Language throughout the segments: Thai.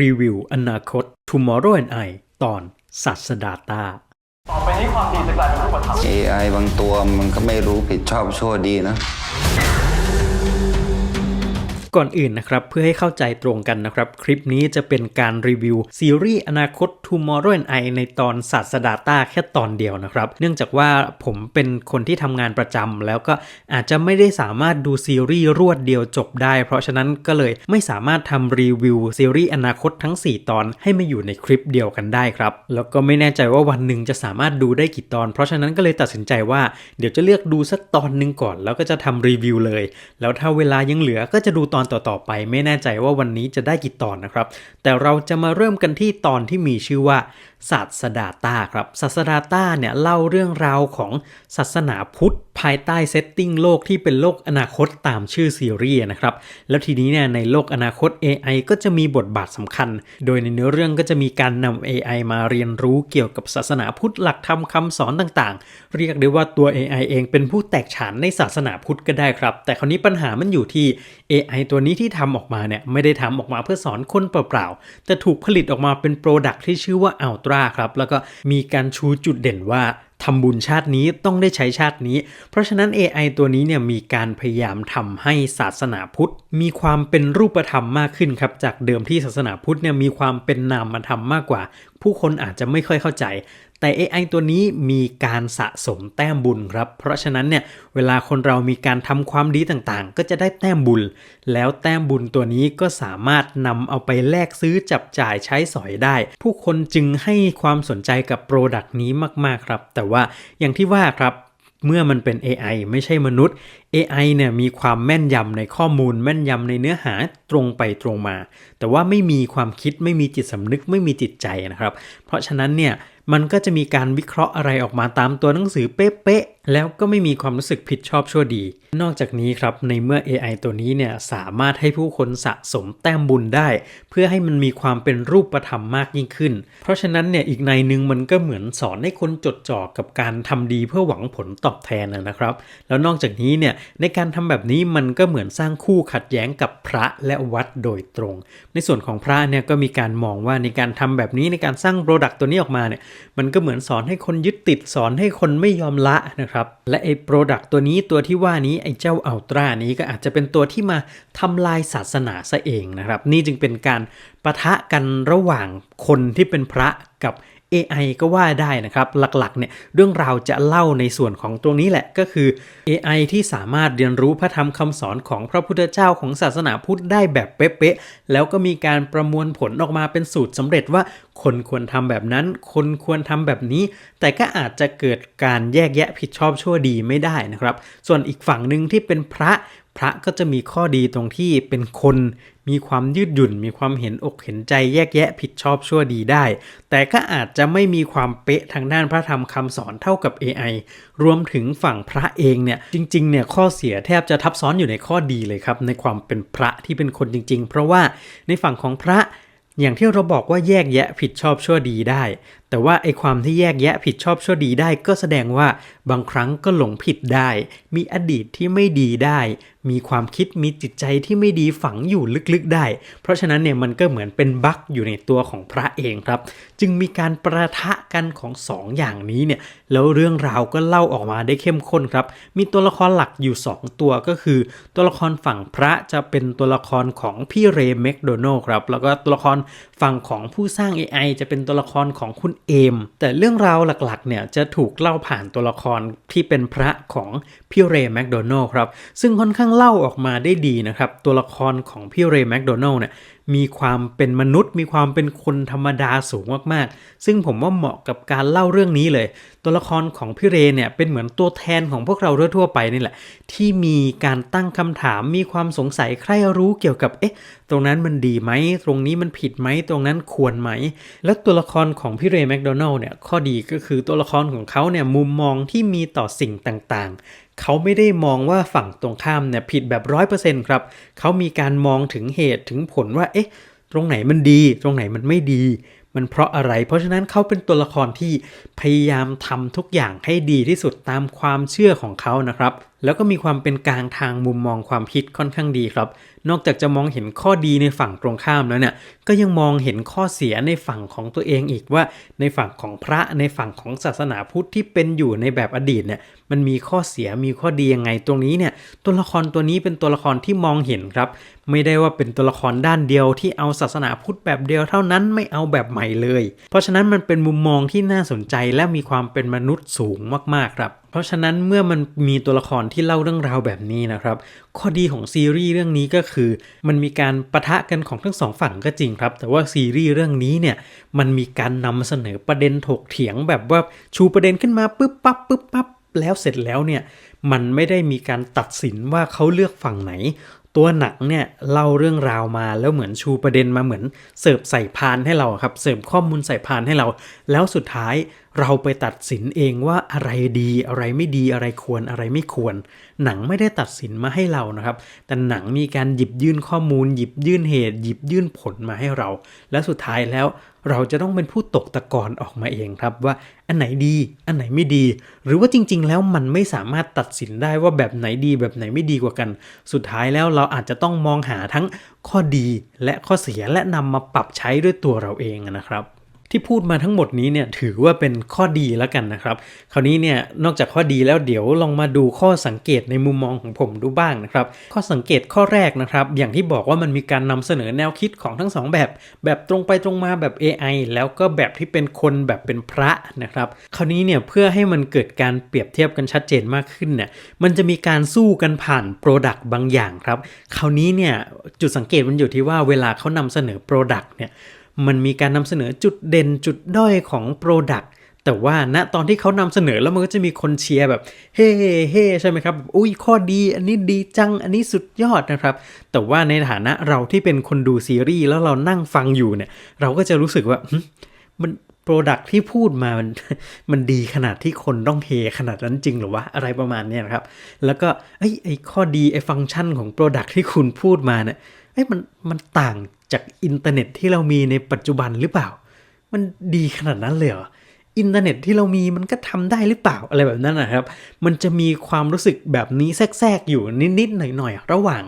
รีวิวอนาคต Tomorrow and I ตอนศาสดาตาต่อไปนี้ความดีจะกลายเป็นรูปธรรม AI บางตัวมันก็ไม่รู้ผิดชอบชั่วดีนะ ก่อนอื่นนะครับเพื่อให้เข้าใจตรงกันนะครับคลิปนี้จะเป็นการรีวิวซีรีส์อนาคต Tomorrow and I ในตอนศาสดาต้าแค่ตอนเดียวนะครับเนื่องจากว่าผมเป็นคนที่ทำงานประจำแล้วก็อาจจะไม่ได้สามารถดูซีรีส์รวดเดียวจบได้ เพราะฉะนั้นก็เลยไม่สามารถทำรีวิวซีรีส์อนาคตทั้ง 4 ตอนให้มาอยู่ในคลิปเดียวกันได้ครับแล้วก็ไม่แน่ใจว่าวันหนึ่งจะสามารถดูได้กี่ตอน เพราะฉะนั้นก็เลยตัดสินใจว่าเดี๋ยวจะเลือกดูสักตอนหนึ่งก่อน แล้วก็จะทำรีวิวเลย แล้วถ้าเวลายังเหลือก็จะดูตอนต่อๆไป ไม่แน่ใจว่าวันนี้จะได้กี่ตอนนะครับ แต่เราจะมาเริ่มกันที่ตอนที่มีชื่อว่าศาสดาต้าครับศาสดาต้าเนี่ยเล่าเรื่องราวของศาสนาพุทธ ภายใต้เซตติ้งโลกที่เป็นโลกอนาคตตามชื่อซีรีส์นะครับ แล้วทีนี้เนี่ยในโลกอนาคต AI ก็จะมีบทบาทสำคัญ โดยในเนื้อเรื่องก็จะมีการนำ AI มาเรียนรู้เกี่ยวกับศาสนาพุทธหลักธรรมคำสอนต่างๆ เรียกได้ว่าตัว AI เองเป็นผู้แตกฉานในศาสนาพุทธก็ได้ครับ แต่คราวนี้ปัญหามันอยู่ที่ AI ตัวนี้ที่ทำออกมาเนี่ยไม่ได้ทำออกมาเพื่อสอนคนเปล่าๆแต่ถูกผลิตออกมาเป็นโปรดักที่ชื่อว่า Ultra ครับแล้วก็มีการชูจุดเด่นว่า ทำบุญชาตินี้ต้องได้ใช้ชาตินี้ เพราะฉะนั้น AI ตัวนี้เนี่ยมีการพยายามทำให้ศาสนาพุทธ มีความเป็นรูปธรรมมากขึ้นครับ จากเดิมที่ศาสนาพุทธเนี่ยมีความเป็นนามธรรมมากกว่า ผู้คนอาจจะไม่ค่อยเข้าใจ แต่ AI ตัวนี้มีการสะสมแต้มบุญครับ เพราะฉะนั้นเนี่ยเวลาคนเรามีการทำความดีต่างๆ ก็จะได้แต้มบุญ แล้วแต้มบุญตัวนี้ก็สามารถนำเอาไปแลกซื้อจับจ่ายใช้สอยได้ ผู้คนจึงให้ความสนใจกับโปรดักต์นี้มากๆครับ แต่ว่าอย่างที่ว่าครับเมื่อมันเป็น AI ไม่ใช่มนุษย์ AI เนี่ยมีความแม่นยำในข้อมูลแม่นยำในเนื้อหาตรงไปตรงมา แต่ว่าไม่มีความคิดไม่มีจิตสำนึกไม่มีจิตใจนะครับ เพราะฉะนั้นเนี่ยมันก็จะมีการวิเคราะห์อะไรออกมาตามตัวหนังสือเป๊ะๆ แล้วก็ไม่มีความรู้สึกผิดชอบชั่วดี นอกจากนี้ครับในเมื่อ AI ตัวนี้เนี่ยสามารถให้ผู้คนสะสมแต้มบุญได้ เพื่อให้มันมีความเป็นรูปธรรมมากยิ่งขึ้น เพราะฉะนั้นเนี่ยอีกในหนึ่งมันก็เหมือนสอนให้คนจดจ่อกับการทำดีเพื่อหวังผลตอบแทนนะครับ แล้วนอกจากนี้เนี่ยในการทำแบบนี้มันก็เหมือนสร้างคู่ขัดแย้งกับพระและวัดโดยตรง ในส่วนของพระเนี่ยก็มีการมองว่าในการทำแบบนี้ในการสร้างโปรดักต์ตัวนี้ออกมาเนี่ยมันก็เหมือนสอนให้คนยึดติดสอนให้คนไม่ยอมละนะครับ และไอ้โปรดักต์ตัวนี้ตัวที่ว่านี้ไอ้เจ้าอัลตร้านี้ก็อาจจะเป็นตัวที่มาทำลายศาสนาซะเองนะครับ นี่จึงเป็นการปะทะกันระหว่างคนที่เป็นพระกับ AI ก็ว่าได้นะครับ หลักๆเนี่ยเรื่องราวจะเล่าในส่วนของตรงนี้แหละก็คือ AI ที่สามารถเรียนรู้พระธรรมคำสอนของพระพุทธเจ้าของศาสนาพุทธได้แบบเป๊ะๆแล้วก็มีการประมวลผลออกมาเป็นสูตรสำเร็จว่าคนควรทำแบบนั้น คนควรทำแบบนี้ แต่ก็อาจจะเกิดการแยกแยะผิดชอบชั่วดีไม่ได้นะครับ ส่วนอีกฝั่งหนึ่งที่เป็นพระ พระก็จะมีข้อดีตรงที่เป็นคนมีความยืดหยุ่น มีความเห็นอกเห็นใจแยกแยะผิดชอบชั่วดีได้ แต่ก็อาจจะไม่มีความเป๊ะทางด้านพระธรรมคำสอนเท่ากับ AI รวมถึงฝั่งพระเองเนี่ยจริงๆเนี่ยข้อเสียแทบจะทับซ้อนอยู่ในข้อดีเลยครับในความเป็นพระที่เป็นคนจริง ๆ เพราะว่าในฝั่งของพระ อย่างที่เราบอกว่าแยกแยะผิดชอบชั่วดีได้ แต่ว่าไอความที่แยกแยะผิดชอบชั่วดีได้ ก็แสดงว่าบางครั้งก็หลงผิดได้ มีอดีตที่ไม่ดีได้ มีความคิดมีจิตใจที่ไม่ดีฝังอยู่ลึกๆได้ เพราะฉะนั้นเนี่ยมันก็เหมือนเป็นบั๊กอยู่ในตัวของพระเองครับ จึงมีการประทะกันของสองอย่างนี้เนี่ยแล้วเรื่องราวก็เล่าออกมาได้เข้มข้นครับ มีตัวละครหลักอยู่ 2 ตัวก็คือ ตัวละครฝั่งพระจะเป็นตัวละครของพี่เรย์แมคโดนัลครับแล้วก็ตัวละครฝั่งของผู้สร้าง AI จะเป็นตัวละครของคุณเอม แต่เรื่องราวหลักๆเนี่ยจะถูกเล่าผ่านตัวละครที่เป็นพระของพี่เรย์แมคโดนัลครับ ซึ่งค่อนข้างเล่าออกมาได้ดีนะครับ ตัวละครของพี่เรย์แมคโดนัลเนี่ย มีความเป็นมนุษย์ มีความเป็นคนธรรมดาสูงมากๆ ซึ่งผมว่าเหมาะกับการเล่าเรื่องนี้เลย ตัวละครของพี่เรเนี่ยเป็นเหมือนตัวแทนของพวกเราทั่วๆไปนี่แหละ ที่มีการตั้งคำถาม มีความสงสัยใครรู้เกี่ยวกับเอ๊ะ ตรงนั้นมันดีไหม ตรงนี้มันผิดไหม ตรงนั้นควรไหม แล้วตัวละครของพี่เรย์แมคโดนัลล์เนี่ยข้อดีก็คือตัวละครของเขาเนี่ยมุมมองที่มีต่อสิ่งต่างๆ เขาไม่ได้มองว่าฝั่งตรงข้ามเนี่ยผิดแบบร้อยเปอร์เซ็นต์ครับ เขามีการมองถึงเหตุถึงผลว่า เอ๊ะ ตรงไหนมันดี ตรงไหนมันไม่ดี มันเพราะอะไร เพราะฉะนั้นเขาเป็นตัวละครที่พยายามทำทุกอย่างให้ดีที่สุดตามความเชื่อของเขานะครับ แล้วก็มีความเป็นกลางทางมุมมองความคิดค่อนข้างดีครับ นอกจากจะมองเห็นข้อดีในฝั่งตรงข้ามแล้วเนี่ย ก็ยังมองเห็นข้อเสียในฝั่งของตัวเองอีกว่า ในฝั่งของพระในฝั่งของศาสนาพุทธที่เป็นอยู่ในแบบอดีตเนี่ยมันมีข้อเสียมีข้อดียังไงตรงนี้เนี่ยตัวละครตัวนี้เป็นตัวละครที่มองเห็นครับ ไม่ได้ว่าเป็นตัวละครด้านเดียวที่เอาศาสนาพุทธแบบเดียวเท่านั้นไม่เอาแบบใหม่เลย เพราะฉะนั้นมันเป็นมุมมองที่น่าสนใจและมีความเป็นมนุษย์สูงมากๆครับ เพราะฉะนั้นเมื่อมันมีตัวละครที่เล่าเรื่องราวแบบนี้นะครับ ข้อดีของซีรีส์เรื่องนี้ก็คือ มันมีการปะทะกันของทั้งสองฝั่งก็จริงครับ แต่ว่าซีรีส์เรื่องนี้เนี่ยมันมีการนำเสนอประเด็นถกเถียงแบบว่าชูประเด็นขึ้นมาปึ๊บปั๊บปึ๊บปั๊บแล้วเสร็จแล้วเนี่ยมันไม่ได้มีการตัดสินว่าเขาเลือกฝั่งไหน ตัวหนังเนี่ยเล่าเรื่องราวมาแล้วเหมือนชูประเด็นมาเหมือนเสิร์ฟใส่พานให้เราครับเสิร์ฟข้อมูลใส่พานให้เรา แล้วสุดท้ายเราไปตัดสินเองว่าอะไรดีอะไรไม่ดีอะไรควรอะไรไม่ควร หนังไม่ได้ตัดสินมาให้เรานะครับ แต่หนังมีการหยิบยื่นข้อมูล หยิบยื่นเหตุ หยิบยื่นผลมาให้เรา และสุดท้ายแล้ว เราจะต้องเป็นผู้ตกตะกอนออกมาเองครับว่าอันไหนดี อันไหนไม่ดี หรือว่าจริง ๆ แล้วมันไม่สามารถตัดสินได้ว่าแบบไหนดีแบบไหนไม่ดีกว่ากัน สุดท้ายแล้วเราอาจจะต้องมองหาทั้งข้อดีและข้อเสียและนำมาปรับใช้ด้วยตัวเราเองนะครับ ที่พูดมาทั้งหมดนี้เนี่ยถือว่าเป็นข้อดีแล้วกันนะครับ คราวนี้เนี่ยนอกจากข้อดีแล้วเดี๋ยวลองมาดูข้อสังเกตในมุมมองของผมดูบ้างนะครับ ข้อสังเกตข้อแรกนะครับ อย่างที่บอกว่ามันมีการนำเสนอแนวคิดของทั้งสองแบบ แบบตรงไปตรงมาแบบ AI แล้วก็แบบที่เป็นคนแบบเป็นพระนะครับ คราวนี้เนี่ยเพื่อให้มันเกิดการเปรียบเทียบกันชัดเจนมากขึ้นเนี่ยมันจะมีการสู้กันผ่านโปรดักต์บางอย่างครับ คราวนี้เนี่ยจุดสังเกตมันอยู่ที่ว่าเวลาเขานำเสนอโปรดักต์เนี่ย มันมีการนำเสนอจุดเด่นจุดด้อยของ Product แต่ว่าณตอนที่เขานำเสนอแล้วมันก็จะมีคนเชียร์แบบเฮ้เฮ้ใช่ไหมครับ อุ้ยข้อดี อันนี้ดีจัง อันนี้สุดยอดนะครับ แต่ว่าในฐานะเราที่เป็นคนดูซีรีส์แล้วเรานั่งฟังอยู่เนี่ย เราก็จะรู้สึกว่ามันโปรดักที่พูดมามันมันดีขนาดที่คนต้องเฮขนาดนั้นจริงหรือวะอะไรประมาณนี้นะครับ แล้วก็ไอ้ไอ้ข้อดีไอ้ฟังก์ชันของโปรดักที่คุณพูดมาเนี่ย อ้ยมันมันต่างจากอินเทอร์เน็ตที่เรามีในปัจจุบันหรือเปล่า มันดีขนาดนั้นเลยเหรออินเทอร์เน็ตที่เรามีมันก็ทำได้หรือเปล่าอะไรแบบนั้นนะครับ มันจะมีความรู้สึกแบบนี้แทรกๆอยู่นิดๆหน่อยๆระหว่าง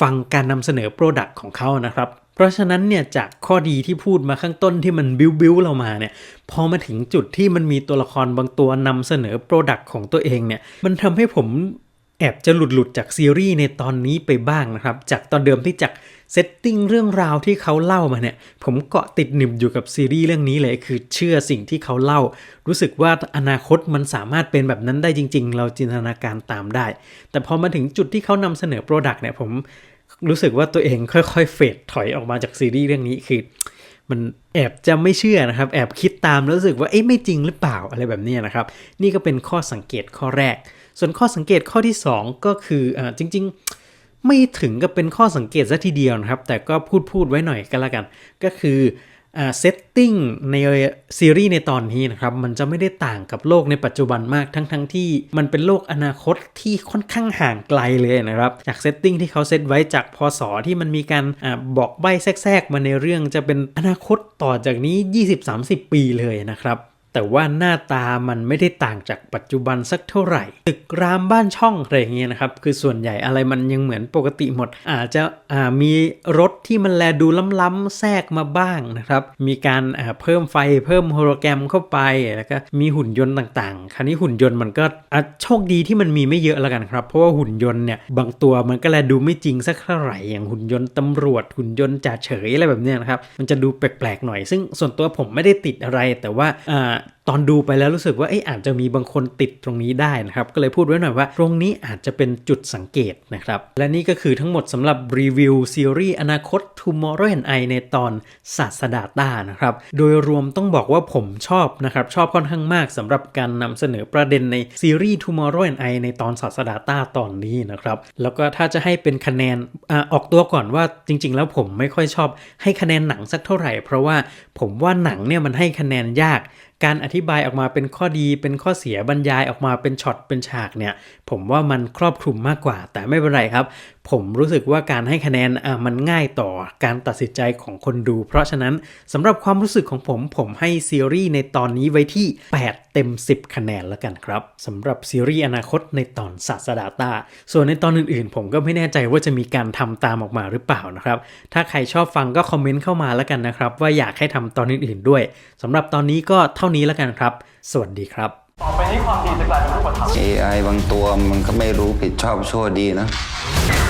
ฟังการนำเสนอโปรดักต์ของเขานะครับ เพราะฉะนั้นเนี่ยจากข้อดีที่พูดมาข้างต้นที่มันบิ้วบิ้วเรามาเนี่ยพอมาถึงจุดที่มันมีตัวละครบางตัวนำเสนอโปรดักต์ของตัวเองเนี่ยมันทำให้ผม แอบจะหลุดหลุดๆจากซีรีส์ในตอนนี้ไปบ้างนะครับ จากตอนเดิมที่จากเซตติ้งเรื่องราวที่เขาเล่ามาเนี่ย ผมเกาะติดหนึบอยู่กับซีรีส์เรื่องนี้เลย คือเชื่อสิ่งที่เขาเล่า รู้สึกว่าอนาคตมันสามารถเป็นแบบนั้นได้จริง ๆ เราจินตนาการตามได้ แต่พอมาถึงจุดที่เขานำเสนอโปรดักต์เนี่ยผมรู้สึกว่าตัวเองค่อยๆเฟดถอยออกมาจากซีรีส์เรื่องนี้คือมันแอบจะไม่เชื่อนะครับ แอบคิดตามแล้วรู้สึกว่าเอ๊ะไม่จริงหรือเปล่าอะไรแบบนี้นะครับ นี่ก็เป็นข้อสังเกตข้อแรก ส่วนข้อสังเกตข้อที่ 2 ก็คืออจริง ๆ ไม่ถึงกับเป็นข้อสังเกตซะทีเดียวนะครับ แต่ก็พูดพูดไว้หน่อยก็แล้วกัน ก็คือเซตติ้งในซีรีส์ในตอนนี้นะครับ มันจะไม่ได้ต่างกับโลกในปัจจุบันมากทั้งๆทที่มันเป็นโลกอนาคตที่ค่อนข้างห่างไกลเลยนะครับ จากเซตติ้งที่เขาเซตไว้จากพศที่มันมีการอบอกใบ้แทรกๆมาในเรื่องจะเป็นอนาคตต่อจากนี้ 20-30 ปีเลยนะครับ แต่ว่าหน้าตามันไม่ได้ต่างจากปัจจุบันสักเท่าไหร่ ตึกรามบ้านช่องอะไรเงี้ยนะครับ คือส่วนใหญ่อะไรมันยังเหมือนปกติหมด อาจจะมีรถที่มันแลดูล้ำๆแทรกมาบ้างนะครับ มีการเพิ่มไฟเพิ่มโฮโลแกรมเข้าไป แล้วก็มีหุ่นยนต์ต่างๆ คราวนี้หุ่นยนต์มันก็โชคดีที่มันมีไม่เยอะแล้วกันครับ เพราะว่าหุ่นยนต์เนี่ยบางตัวมันก็แลดูไม่จริงสักเท่าไหร่ อย่างหุ่นยนต์ตำรวจหุ่นยนต์จ่าเฉยอะไรแบบเนี้ยนะครับ มันจะดูแปลกๆหน่อย ซึ่งส่วนตัวผมไม่ได้ติดอะไร แต่ว่าตอนดูไปแล้วรู้สึกว่าเอ๊ะอาจจะมีบางคนติดตรงนี้ได้นะครับ ก็เลยพูดไว้หน่อยว่า ตรงนี้อาจจะเป็นจุดสังเกตนะครับ และนี่ก็คือทั้งหมดสำหรับรีวิวซีรีส์อนาคต Tomorrow and I ในตอนศาสดาต้านะครับ โดยรวมต้องบอกว่าผมชอบนะครับ ชอบค่อนข้างมากสำหรับการนำเสนอประเด็นในซีรีส์ Tomorrow and I ในตอนศาสดาต้าตอนนี้นะครับ แล้วก็ถ้าจะให้เป็นคะแนนอาออกตัวก่อนว่าจริง ๆ แล้วผมไม่ค่อยชอบให้คะแนนหนังสักเท่าไหร่ เพราะว่าผมว่าหนังเนี่ยมันให้คะแนนยาก การอธิบายออกมาเป็นข้อดีเป็นข้อเสียบรรยายออกมาเป็นช็อตเป็นฉากเนี่ย ผมว่ามันครอบคลุมมากกว่า แต่ไม่เป็นไรครับ ผมรู้สึกว่าการให้คะแนนอะมันง่ายต่อการตัดสินใจของคนดู เพราะฉะนั้นสำหรับความรู้สึกของผมผมให้ซีรีส์ในตอนนี้ไว้ที่ 8 เต็ม 10 คะแนนแล้วกันครับสำหรับซีรีส์อนาคตในตอนศาสดาตา ส่วนในตอนอื่นๆ ผมก็ไม่แน่ใจว่าจะมีการทำตามออกมาหรือเปล่านะครับ ถ้าใครชอบฟังก็คอมเมนต์เข้ามาแล้วกันนะครับ ว่าอยากให้ทำตอนอื่นๆด้วยสำหรับตอนนี้ก็เท่านี้แล้วกันครับ สวัสดีครับ ต่อไปนี้ความดีจะกลายเป็นรูปธรรม AI บางตัวมันก็ไม่รู้ผิดชอบชั่วดีนะเ